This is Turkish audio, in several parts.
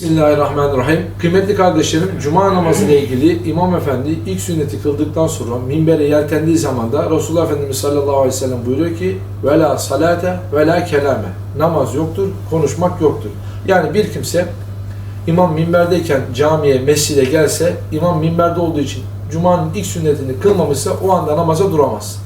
Bismillahirrahmanirrahim. Kıymetli kardeşlerim, Cuma namazı ile ilgili İmam Efendi ilk sünneti kıldıktan sonra minbere yeltendiği zaman da Resulullah Efendimiz sallallahu aleyhi ve sellem buyuruyor ki ve la salate ve la kelame. Namaz yoktur, konuşmak yoktur. Yani bir kimse imam minberdeyken camiye, mescide gelse, imam minberde olduğu için Cuma'nın ilk sünnetini kılmamışsa o anda namaza duramaz.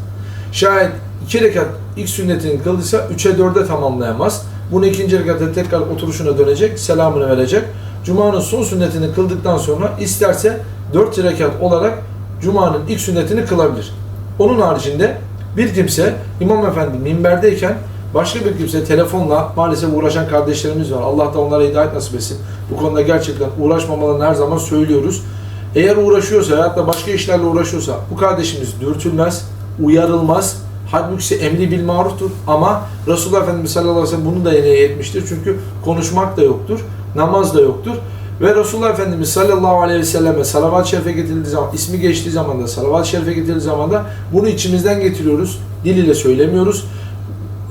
Şayet iki rekat ilk sünnetini kıldıysa üçe dörde tamamlayamaz. Bunu ikinci rekatta tekrar oturuşuna dönecek, selamını verecek. Cuma'nın son sünnetini kıldıktan sonra isterse dört rekat olarak Cuma'nın ilk sünnetini kılabilir. Onun haricinde bir kimse İmam Efendi minberdeyken başka bir kimse telefonla maalesef uğraşan kardeşlerimiz var. Allah da onlara hidayet nasip etsin. Bu konuda gerçekten uğraşmamalarını her zaman söylüyoruz. Eğer uğraşıyorsa veyahut da başka işlerle uğraşıyorsa bu kardeşimiz dürtülmez, uyarılmaz. Halbuki emri bil maruftur ama Resulullah Efendimiz sallallahu aleyhi ve sellem bunu da yine etmiştir. Çünkü konuşmak da yoktur, namaz da yoktur. Ve Resulullah Efendimiz sallallahu aleyhi ve selleme salavat-ı şerife getirildiği zaman, ismi geçtiği zaman da, salavat-ı şerife getirildiği zaman da bunu içimizden getiriyoruz. Dil ile söylemiyoruz.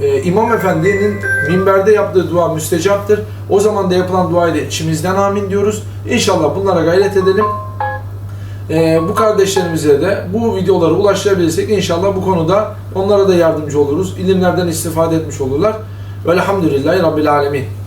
Ee, İmam Efendi'nin minberde yaptığı dua müstecaptır. O zaman da yapılan duayı da içimizden amin diyoruz. İnşallah bunlara gayret edelim. Ee, bu kardeşlerimize de bu videoları ulaştırabilirsek inşallah bu konuda onlara da yardımcı oluruz. İlimlerden istifade etmiş olurlar. Velhamdülillahi Rabbil Alemin.